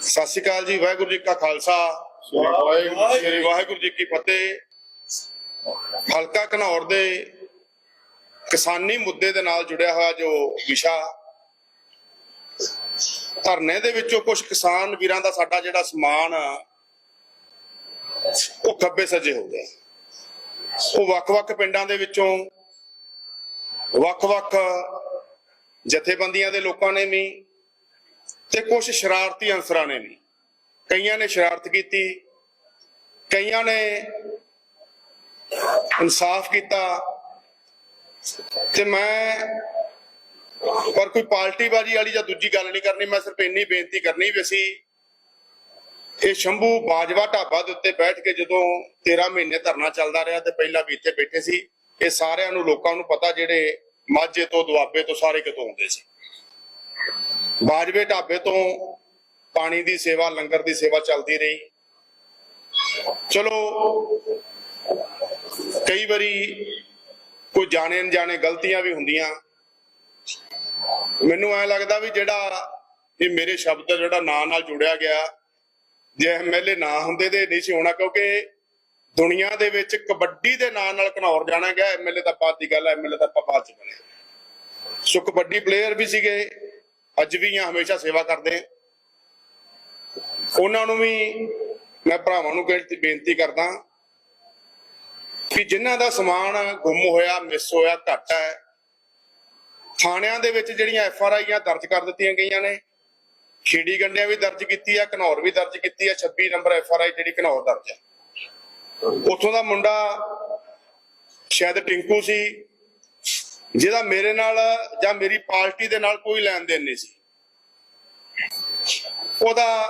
ਸਤਿ ਸ਼੍ਰੀ ਅਕਾਲ ਜੀ ਵਾਹਿਗੁਰੂ ਜੀ ਕਾ ਖਾਲਸਾ। ਸ੍ਰੀ ਵਾਹਿਗੁਰੂ ਜੀ ਕੀ ਫਤਿਹ। ਹਲਕਾ ਘਨੌਰ ਦੇ ਕਿਸਾਨੀ ਮੁੱਦੇ ਦੇ ਨਾਲ ਜੁੜਿਆ ਹੋਇਆ ਜੋ ਵਿਸ਼ਾ ਧਰਨੇ ਦੇ ਵਿੱਚੋਂ ਕੁਝ ਕਿਸਾਨ ਵੀਰਾਂ ਦਾ ਸਾਡਾ ਜਿਹੜਾ ਸਮਾਨ ਉਹ ਖੱਬੇ ਸੱਜੇ ਹੋ ਗਿਆ। ਉਹ ਵੱਖ-ਵੱਖ ਪਿੰਡਾਂ ਦੇ ਵਿੱਚੋਂ ਵੱਖ-ਵੱਖ ਜਥੇਬੰਦੀਆਂ ਦੇ ਲੋਕਾਂ ਨੇ ਵੀ ਤੇ ਕੁਝ ਸ਼ਰਾਰਤੀ ਅਨਸਰਾਂ ਨੇ ਵੀ, ਕਈਆਂ ਨੇ ਸ਼ਰਾਰਤ ਕੀਤੀ, ਕਈਆਂ ਨੇ ਇਨਸਾਫ ਕੀਤਾ ਤੇ ਮੈਂ ਪਰ ਕੋਈ ਪਾਰਟੀਬਾਜ਼ੀ ਵਾਲੀ ਜਾਂ ਦੂਜੀ ਗੱਲ ਨਹੀਂ ਕਰਨੀ, ਮੈਂ ਸਿਰਫ ਇੰਨੀ ਬੇਨਤੀ ਕਰਨੀ ਵੀ ਅਸੀਂ ਇਹ ਸ਼ੰਭੂ ਬਾਜਵਾ ਢਾਬਾ ਦੇ ਉੱਤੇ ਬੈਠ ਕੇ ਜਦੋਂ 13 ਮਹੀਨੇ ਧਰਨਾ ਚੱਲਦਾ ਰਿਹਾ ਤੇ ਪਹਿਲਾਂ ਵੀ ਇੱਥੇ ਬੈਠੇ ਸੀ, ਇਹ ਸਾਰਿਆਂ ਨੂੰ, ਲੋਕਾਂ ਨੂੰ ਪਤਾ ਜਿਹੜੇ ਮਾਝੇ ਤੋਂ ਦੁਆਬੇ ਤੋਂ ਸਾਰੇ ਕਿਤੋਂ ਆਉਂਦੇ ਸੀ। ਬਾਜਵੇ ਢਾਬੇ ਤੋਂ ਪਾਣੀ ਦੀ ਸੇਵਾ, ਲੰਗਰ ਦੀ ਸੇਵਾ ਚੱਲਦੀ ਰਹੀ। ਚਲੋ, ਕਈ ਵਾਰੀ ਕੋਈ ਜਾਣੇ ਅਣਜਾਣੇ ਗਲਤੀਆਂ ਵੀ ਹੁੰਦੀਆਂ। ਮੈਨੂੰ ਐ ਲੱਗਦਾ ਵੀ ਜਿਹੜਾ ਇਹ ਮੇਰੇ ਸ਼ਬਦ ਜਿਹੜਾ ਨਾਂ ਨਾਲ ਜੁੜਿਆ ਗਿਆ, ਜੇ ਐਮਐਲਏ ਨਾ ਹੁੰਦੇ ਤੇ ਨਹੀਂ ਸੀ ਹੋਣਾ, ਕਿਉਂਕਿ ਦੁਨੀਆ ਦੇ ਵਿੱਚ ਕਬੱਡੀ ਦੇ ਨਾਂ ਨਾਲ ਘਨੌਰ ਜਾਣਾ ਗਿਆ ਐਮਐਲਏ ਤਾਂ ਬਾਅਦ ਦੀ ਗੱਲ ਐਮਐਲਏ ਤਾਂ ਬਾਅਦ ਚ ਬਣੇ। ਸੋ ਕਬੱਡੀ ਪਲੇਅਰ ਵੀ ਸੀਗੇ, ਅੱਜ ਵੀ ਆ ਹਮੇਸ਼ਾ ਸੇਵਾ ਕਰਦੇ ਉਹਨਾਂ ਨੂੰ ਵੀ ਮੈਂ ਭਰਾਵਾਂ ਨੂੰ ਬੇਨਤੀ ਕਰਦਾ ਕਿ ਜਿਨ੍ਹਾਂ ਦਾ ਸਮਾਨ ਗੁੰਮ ਹੋਇਆ ਮਿਸ ਹੋਇਆ, ਘੱਟ ਹੈ, ਥਾਣਿਆਂ ਦੇ ਵਿੱਚ ਜਿਹੜੀਆਂ ਐਫ ਆਰ ਆਈਆਂ ਦਰਜ ਕਰ ਦਿੱਤੀਆਂ ਗਈਆਂ ਨੇ, ਖੇੜੀ ਗੰਡਿਆਂ ਵੀ ਦਰਜ ਕੀਤੀ ਆ, ਘਨੌਰ ਵੀ ਦਰਜ ਕੀਤੀ ਆ 26 ਨੰਬਰ ਐਫ ਆਰ ਆਈ ਜਿਹੜੀ ਘਨੌਰ ਦਰਜ ਹੈ। ਉੱਥੋਂ ਦਾ ਮੁੰਡਾ ਸ਼ਾਇਦ ਟਿੰਕੂ ਸੀ, ਜਿਹਦਾ ਮੇਰੇ ਨਾਲ ਜਾਂ ਮੇਰੀ ਪਾਰਟੀ ਦੇ ਨਾਲ ਕੋਈ ਲੈਣ ਦੇਣ ਨਹੀਂ ਸੀ। ਉਹਦਾ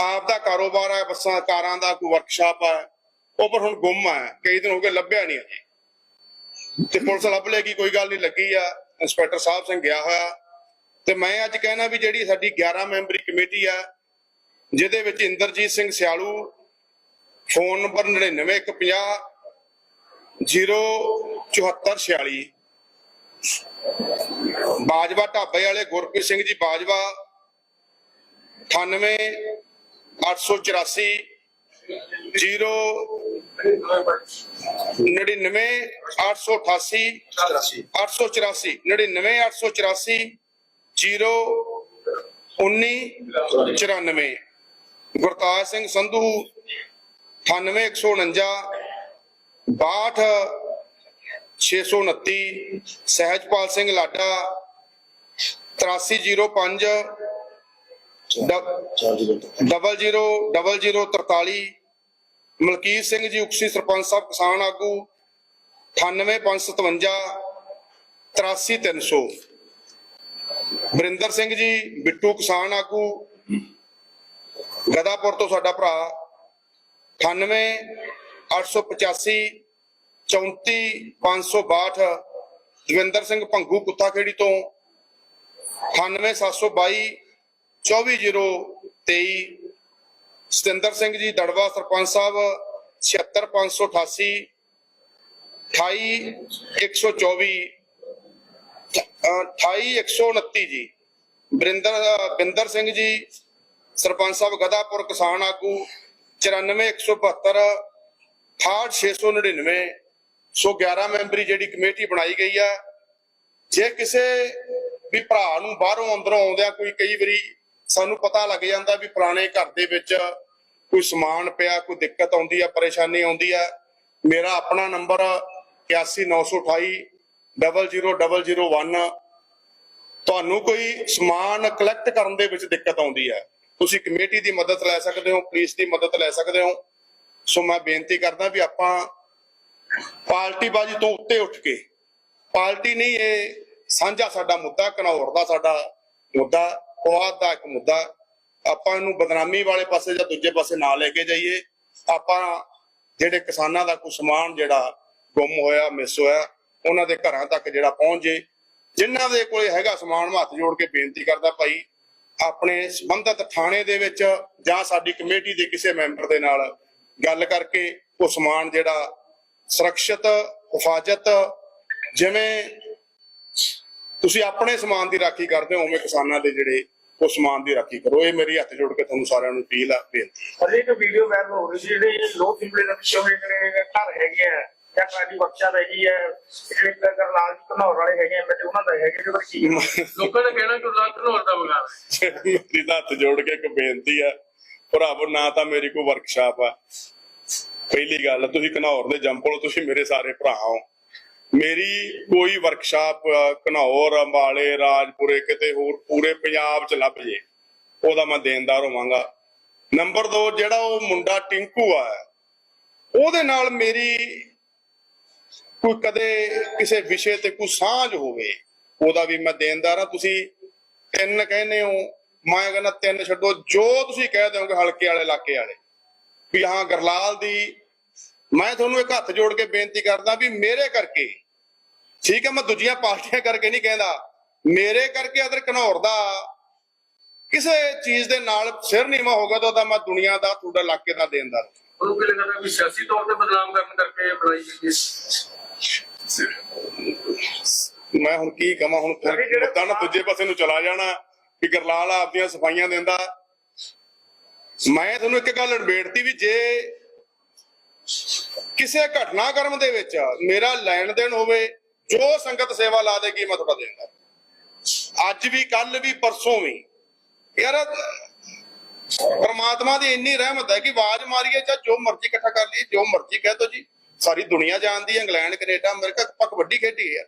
ਆਪ ਦਾ ਕਾਰੋਬਾਰ ਹੈ, ਬੱਸਾਂ, ਕਾਰਾਂ ਦਾ, ਕੋਈ ਵਰਕਸ਼ਾਪ ਹੈ, ਉਹ ਪਰ ਹੁਣ ਗੁੰਮ ਹੈ, ਕਈ ਦਿਨ ਹੋ ਗਏ ਲੱਭਿਆ ਨਹੀਂ ਅਜੇ। ਤੇ ਪੁਲਿਸ ਲੱਭ ਲੇਗੀ, ਕੋਈ ਗੱਲ ਨਹੀਂ, ਲੱਗੀ ਆ। ਇੰਸਪੈਕਟਰ ਸਾਹਿਬ ਸਿੰਘ ਗਿਆ ਹੋਇਆ। ਤੇ ਮੈਂ ਅੱਜ ਕਹਿਣਾ ਵੀ ਜਿਹੜੀ ਸਾਡੀ 11 ਮੈਂਬਰੀ ਕਮੇਟੀ ਆ, ਜਿਹਦੇ ਵਿੱਚ ਇੰਦਰਜੀਤ ਸਿੰਘ ਸਿਆਲੂ ਫੋਨ ਨੰਬਰ 9950 07446 ਬਾਜਵਾ ਢਾਬੇ ਵਾਲੇ Gurpreet Singh ji Bajwa 98 884 0 99 888 884 99 884 0 19 94 Gurtaj Singh Sandhu 98 149 62 629 Sahajpal Singh Lada 8305 double zero double zero 43 Malkit Singh ji Uksi sarpanch ਸਾਹਿਬ ਕਿਸਾਨ ਆਗੂ 98557 83300 ਬਰਿੰਦਰ ਸਿੰਘ ਜੀ, ਬਿੱਟੂ ਕਿਸਾਨ ਆਗੂ, ਗਦਾਪੁਰ ਤੋਂ ਸਾਡਾ ਭਰਾ 98 885 34562 ਦਵਿੰਦਰ ਸਿੰਘ ਭੰਗੂ ਕੁੱਤਾਖੇੜੀ ਤੋਂ 98722 24023 ਸਤਿੰਦਰ ਸਿੰਘ ਜੀ ਦੜਵਾ ਸਰਪੰਚ ਸਾਹਿਬ 76588 28124 28129 ਜੀ। ਬਰਿੰਦਰ, ਬਿੰਦਰ ਸਿੰਘ ਜੀ, ਸਰਪੰਚ ਸਾਹਿਬ ਗਦਾਪੁਰ ਕਿਸਾਨ ਆਗੂ 94172 68699 ਸੋ 11 ਮੈਂਬਰੀ ਜਿਹੜੀ ਕਮੇਟੀ ਬਣਾਈ ਗਈ ਆ। ਜੇ ਕਿਸੇ ਵੀ ਭਰਾ ਨੂੰ ਬਾਹਰੋਂ ਅੰਦਰੋਂ ਆਉਂਦਿਆਂ ਕੋਈ ਕਈ ਵਾਰੀ ਸਾਨੂੰ ਪਤਾ ਲੱਗ ਜਾਂਦਾ ਵੀ ਪੁਰਾਣੇ ਘਰ ਦੇ ਵਿੱਚ ਕੋਈ ਸਮਾਨ ਪਿਆ, ਕੋਈ ਦਿੱਕਤ ਆਉਂਦੀ ਆ, ਪਰੇਸ਼ਾਨੀ ਆਉਂਦੀ ਆ। ਮੇਰਾ ਆਪਣਾ ਨੰਬਰ 81928 00001 ਤੁਹਾਨੂੰ ਕੋਈ ਸਮਾਨ ਕਲੈਕਟ ਕਰਨ ਦੇ ਵਿੱਚ ਦਿੱਕਤ ਆਉਂਦੀ ਹੈ ਤੁਸੀਂ ਕਮੇਟੀ ਦੀ ਮਦਦ ਲੈ ਸਕਦੇ ਹੋ, ਪੁਲਿਸ ਦੀ ਮਦਦ ਲੈ ਸਕਦੇ ਹੋ। ਸੋ ਮੈਂ ਬੇਨਤੀ ਕਰਦਾ ਵੀ ਆਪਾਂ ਪਾਰਟੀਬਾਜ਼ੀ ਤੋਂ ਉੱਤੇ ਉੱਠ ਕੇ, ਪਾਰਟੀ ਨਹੀਂ, ਇਹ ਸਾਂਝਾ ਸਾਡਾ ਮੁੱਦਾ, ਘਨੌਰ ਦਾ ਸਾਡਾ ਮੁੱਦਾ ਪਵਾਦ ਦਾ ਇੱਕ ਮੁੱਦਾ। ਆਪਾਂ ਇਹਨੂੰ ਬਦਨਾਮੀ ਵਾਲੇ ਪਾਸੇ ਜਾਂ ਦੂਜੇ ਪਾਸੇ ਨਾ ਲੈ ਕੇ ਜਾਈਏ। ਆਪਾਂ ਜਿਹੜੇ ਕਿਸਾਨਾਂ ਦਾ ਕੋਈ ਸਮਾਨ ਜਿਹੜਾ ਗੁੰਮ ਹੋਇਆ, ਮਿਸ ਹੋਇਆ, ਉਹਨਾਂ ਦੇ ਘਰਾਂ ਤੱਕ ਜਿਹੜਾ ਪਹੁੰਚ ਜੇ। ਜਿਨ੍ਹਾਂ ਦੇ ਕੋਲੇ ਹੈਗਾ ਸਮਾਨ ਹੱਥ ਜੋੜ ਕੇ ਬੇਨਤੀ ਕਰਦਾ ਭਾਈ ਆਪਣੇ ਸੰਬੰਧਤ ਥਾਣੇ ਦੇ ਵਿੱਚ ਜਾਂ ਸਾਡੀ ਕਮੇਟੀ ਦੇ ਕਿਸੇ ਮੈਂਬਰ ਦੇ ਨਾਲ ਗੱਲ ਕਰਕੇ ਉਹ ਸਮਾਨ ਜਿਹੜਾ ਸੁਰੱਖਿਅਤ, ਹਿਫਾਜ਼ਤ, ਜਿਵੇਂ ਤੁਸੀਂ ਆਪਣੇ ਸਮਾਨ ਦੀ ਰਾਖੀ ਕਰਦੇ ਹੋ, ਉਵੇਂ ਕਿਸਾਨਾਂ ਦੇ ਜਿਹੜੇ ਉਹ ਸਮਾਨ ਦੀ ਰਾਖੀ ਕਰੋ। ਇਹ ਮੇਰੀ ਹੱਥ ਜੋੜ ਕੇ ਤੁਹਾਨੂੰ ਸਾਰਿਆਂ ਨੂੰ ਅਪੀਲ ਆ, ਬੇਨਤੀ। ਅਜੇ ਇੱਕ ਵੀਡੀਓ ਵਾਇਰਲ ਹੋ ਰਹੀ ਸੀ, ਜਿਹੜੇ ਲੋਕ ਸਿੰਪਲੇ ਦੇ ਜਿਹੜੇ ਘਰ ਹੈਗੇ ਆ ਜਾਂ ਕਾਦੀ ਬਖਸ਼ਾ ਹੈਗੀ ਹੈ ਜਿਹੜੇ ਕਰਨਾਲ ਘਨੌਰ ਵਾਲੇ ਹੈਗੇ ਆ ਬੱਚੇ ਉਹਨਾਂ ਦਾ ਹੈਗੇ ਜਿਹੜੇ ਕੀ ਲੋਕਾਂ ਦਾ ਕਹਿਣਾ ਕਿ ਉਲਾਟ ਘਨੌਰ ਦਾ ਬਗਾਨ ਹੈ। ਮੇਰੀ ਤਾਂ ਹੱਥ ਜੋੜ ਕੇ ਇੱਕ ਬੇਨਤੀ ਆ ਭਰਾਵੋ ਨਾ ਤਾਂ ਮੇਰੀ ਕੋਈ ਵਰਕਸ਼ਾਪ ਆ। ਪਹਿਲੀ ਗੱਲ ਤੁਸੀਂ ਘਨੌਰ ਦੇ ਜੰਪਲ ਤੁਸੀਂ ਮੇਰੇ ਸਾਰੇ ਭਰਾ ਹੋ। ਮੇਰੀ ਕੋਈ ਵਰਕਸ਼ਾਪ ਘਨੌਰ ਅੰਬਾਲੇ ਰਾਜਪੁਰੇ ਕਿਤੇ ਹੋਰ ਪੂਰੇ ਪੰਜਾਬ ਚ ਲੱਭ ਜੇ ਉਹਦਾ ਮੈਂ ਦੇਣਦਾਰ ਹੋਵਾਂਗਾ। ਨੰਬਰ 2 ਜਿਹੜਾ ਉਹ ਮੁੰਡਾ ਟਿੰਕੂ ਆ ਉਹਦੇ ਨਾਲ ਮੇਰੀ ਕੋਈ ਕਦੇ ਕਿਸੇ ਵਿਸ਼ੇ ਤੇ ਕੋਈ ਸਾਂਝ ਹੋਵੇ, ਉਹਦਾ ਵੀ ਮੈਂ ਦੇਣਦਾਰ ਆ ਤੁਸੀਂ ਤਿੰਨ ਕਹਿੰਦੇ ਹੋ, ਮੈਂ ਕਹਿੰਦਾ ਤਿੰਨ ਛੱਡੋ, ਜੋ ਤੁਸੀਂ ਕਹਿ ਦਿਓਗੇ ਹਲਕੇ ਵਾਲੇ, ਇਲਾਕੇ ਵਾਲੇ। ਵੀ ਹਾਂ, ਗਰਲਾਲ ਦੀ, ਮੈਂ ਤੁਹਾਨੂੰ ਇੱਕ ਹੱਥ ਜੋੜ ਕੇ ਬੇਨਤੀ ਕਰਦਾ ਵੀ ਮੇਰੇ ਕਰਕੇ, ਠੀਕ ਹੈ, ਮੈਂ ਦੂਜੀਆਂ ਪਾਰਟੀਆਂ ਕਰਕੇ ਨਹੀਂ ਕਹਿੰਦਾ, ਮੇਰੇ ਕਰਕੇ ਅਦਰ ਘਨੌਰ ਦਾ ਕਿਸੇ ਚੀਜ਼ ਦੇ ਨਾਲ ਸਿਰ ਨੀਵਾ ਹੋਗਾ ਤਾਂ ਉਹਦਾ ਮੈਂ ਦੁਨੀਆ ਦਾ, ਤੁਹਾਡਾ ਇਲਾਕੇ ਦਾ ਦੇਣਦਾਰ। ਉਹਨੂੰ ਕੀ ਲੱਗਦਾ ਵੀ ਸਿਆਸੀ ਤੌਰ ਤੇ ਬਦਨਾਮ ਕਰਨ ਕਰਕੇ ਬਣਾਈ ਗਈ ਮੈਂ ਹੁਣ ਕੀ ਕਵਾਂ ਹੁਣ ਫਿਰ ਮੁੱਦਾ ਨਾ ਦੂਜੇ ਪਾਸੇ ਨੂੰ ਚਲਾ ਜਾਣਾ ਕਿ ਗਰਲਾਲ ਆਪਦੀਆਂ ਸਫਾਈਆਂ ਦਿੰਦਾ। ਮੈਂ ਤੁਹਾਨੂੰ ਇੱਕ ਗੱਲ ਨਿਬੇੜਤੀ ਵੀ ਜੇ ਕਿਸੇ ਘਟਨਾਕ੍ਰਮ ਦੇ ਵਿੱਚ ਮੇਰਾ ਲੈਣ ਦੇਣ ਹੋਵੇ ਜੋ ਸੰਗਤ ਸੇਵਾ ਲਾ ਦੇਗੀ ਮੈਂ ਤੁਹਾਡਾ ਦੇਵਾਂਗਾ ਅੱਜ ਵੀ ਕੱਲ ਵੀ ਪਰਸੋਂ ਵੀ। ਯਾਰ ਪਰਮਾਤਮਾ ਦੀ ਇੰਨੀ ਰਹਿਮਤ ਹੈ ਕਿ ਆਵਾਜ਼ ਮਾਰੀਏ ਜਾਂ ਜੋ ਮਰਜ਼ੀ ਇਕੱਠਾ ਕਰ ਲਈਏ ਜੋ ਮਰਜ਼ੀ ਕਹਿ ਦੋ ਜੀ। ਸਾਰੀ ਦੁਨੀਆ ਜਾਣਦੀ ਹੈ, ਇੰਗਲੈਂਡ, ਕੈਨੇਡਾ, ਅਮਰੀਕਾ, ਆਪਾਂ ਕਬੱਡੀ ਖੇਡੀ ਹੈ।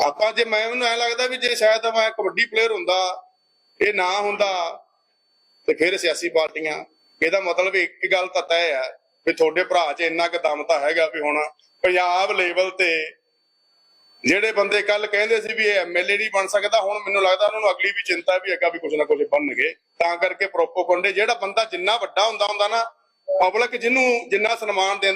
ਆਪਾਂ ਜੇ ਮੈਂ ਮੈਨੂੰ ਐ ਲੱਗਦਾ ਵੀ ਜੇ ਸ਼ਾਇਦ ਮੈਂ ਕਬੱਡੀ ਪਲੇਅਰ ਹੁੰਦਾ, ਇਹ ਨਾ ਹੁੰਦਾ, ਤੇ ਫਿਰ ਸਿਆਸੀ ਪਾਰਟੀਆਂ, ਇਹਦਾ ਮਤਲਬ ਇੱਕ ਗੱਲ ਤਾਂ ਤੈਅ ਹੈ ਵੀ ਤੁਹਾਡੇ ਭਰਾ 'ਚ ਇੰਨਾ ਕੁ ਦਮ ਤਾਂ ਹੈਗਾ ਵੀ ਹੁਣ ਪੰਜਾਬ ਲੈਵਲ ਤੇ ਜਿਹੜੇ ਬੰਦੇ ਕੱਲ ਕਹਿੰਦੇ ਸੀ ਵੀ ਇਹ ਐਮਐਲਏ ਨਹੀਂ ਬਣ ਸਕਦਾ, ਹੁਣ ਮੈਨੂੰ ਲੱਗਦਾ ਉਹਨਾਂ ਨੂੰ ਅਗਲੀ ਵੀ ਚਿੰਤਾ ਵੀ ਹੈਗਾ ਵੀ ਕੁਝ ਨਾ ਕੁਝ ਬਣਨਗੇ। ਤਾਂ ਕਰਕੇ ਪ੍ਰੋਪੋਗੰਡੇ ਜਿਹੜਾ ਬੰਦਾ ਜਿੰਨਾ ਵੱਡਾ ਹੁੰਦਾ ਹੁੰਦਾ ਨਾ ਪਬਲਿਕ ਜਿਹਨੂੰ ਜਿੰਨਾ ਸਨਮਾਨ ਦਿੰਦੀ